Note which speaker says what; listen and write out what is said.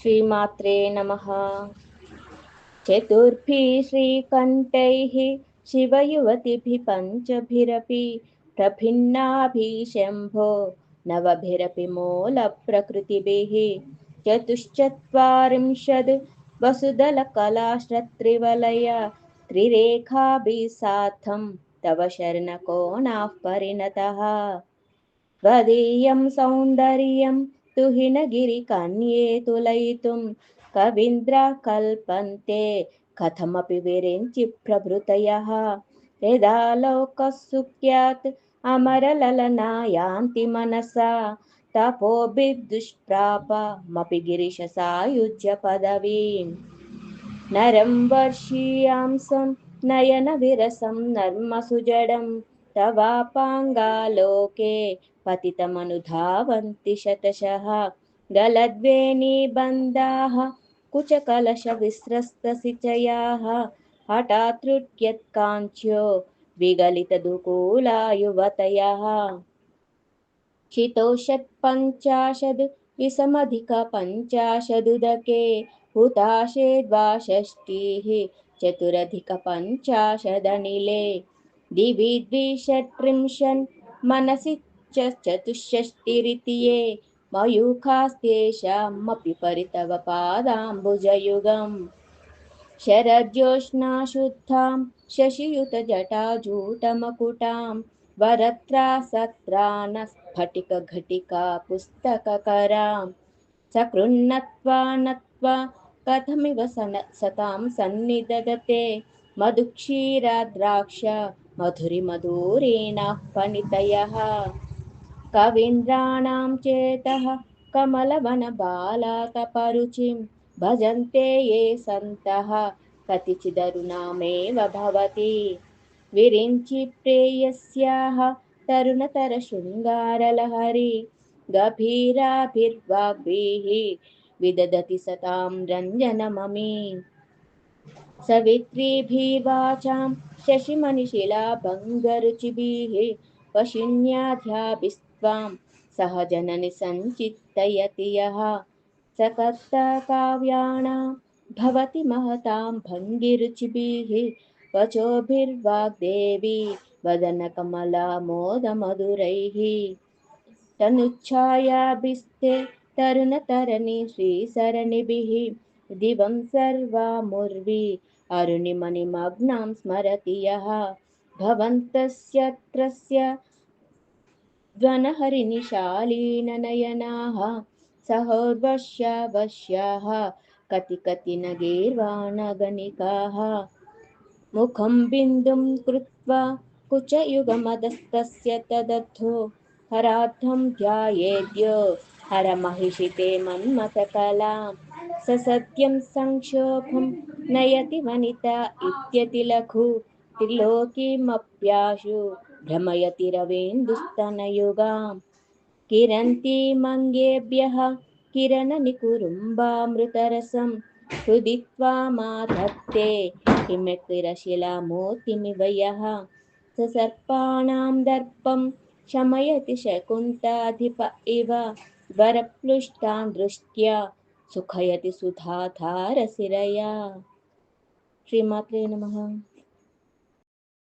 Speaker 1: श्रीमात्रे नमः। चतुर्भिः श्रीकण्ठैः शिवयुवतिभिः पञ्चभिरपि प्रभिन्नाभिः शम्भो नवभिरपि मूलप्रकृतिभिः। चतुश्चत्वारिंशद् वसुदलकलाश्रत्रिवलय त्रिरेखाभिः सार्थं तव शरणकोणाः परिणतः। त्वदीयं सौन्दर्यं తుహినగిరి కన్యేతులయితుం కవీంద్ర కల్పంతే కథమపి విరించి ప్రభృతయ. యదా లోకసుఖ్యాత్ అమరలలనాయాంతి మనసా. తపోభిదుష్ప్రాపమపి గిరిశ సాయుజ్య పదవీం. నరం వర్షీయాంసం నయన విరసం నర్మసుజడం तवापाङ्गालोके पतितमनुधावन्ति शतशः। गलद्वेणीबन्धाः कुचकलशविस्रस्तसिचयाः। हठात्रुट्यत्काञ्च्यो विगलितदुकूला युवतयः शितोषट्पञ्चाशद् विषमधिकपञ्चाशदुदके हुताशे द्वाषष्टिः चतुरधिकपञ्चाशदनिले। दिवि द्विषट्त्रिंशन् मनसि च चतुष्षष्टिरिति ये मयूखास्तेषामपि परितव पादाम्बुजयुगम् शरज्योत्स्नाशुद्धां शशियुतजटाजूटमकुटां वरत्रासत्रानस्फटिकघटिका पुस्तककरां सकृन्नत्वा नत्वा कथमिव सन सतां सन्निदधते मधुक्षीराद्राक्ष मधुरिमधुरीणाः पणितयः कवीन्द्राणां चेतः कमलवनबालातपरुचिं भजन्ते ये सन्तः कतिचिदरुणामेव भवति विरिञ्चि प्रेयस्याः तरुणतरशृङ्गारलहरी गभीराभिर्वाग्भिः विदधति सतां रञ्जनममी सवित्रीभिर्वाचां शशिमणिशिलाभङ्गरुचिभिः वशिन्याध्याभिस्त्वां सह जननि सञ्चित्तयति यः सकर्तकाव्याणां भवति महतां भङ्गिरुचिभिः वचोभिर्वाग्देवी वदनकमलामोदमधुरैः। तनुच्छायाभिस्ते तरुणतरणि श्रीसरणिभिः दिवं सर्वामुर्वी। अरुणिमणिमग्नां स्मरति यः द्वनहरिनिशालीननयनाः सहोर्वश्यावश्याः। कति कति न गीर्वाणगणिकाः मुखं बिन्दुं कृत्वा कुचयुगमदस्तस्य तदर्थो हरार्थं ध्यायेद्यो। हरमहिषिते मन्मथकलां ససత్యం సంక్షోభం నయతి వనిత ఇత్యతి లఘు త్రిలోకీమప్యాశు భ్రమయతి రవేందుస్తనయుగా కిరంతి మంగేభ్య కిరణ నికురుంబామృతరసం హృది మాధత్తే హిమకిరశిలామూర్తిమివయ ససర్పాణం దర్పం శమయతి శకుంతాధిప ఇవ వరప్లుష్టాన్ దృష్ట్యా सुखयति सुधाधारशिरया श्रीमात्रे नमः।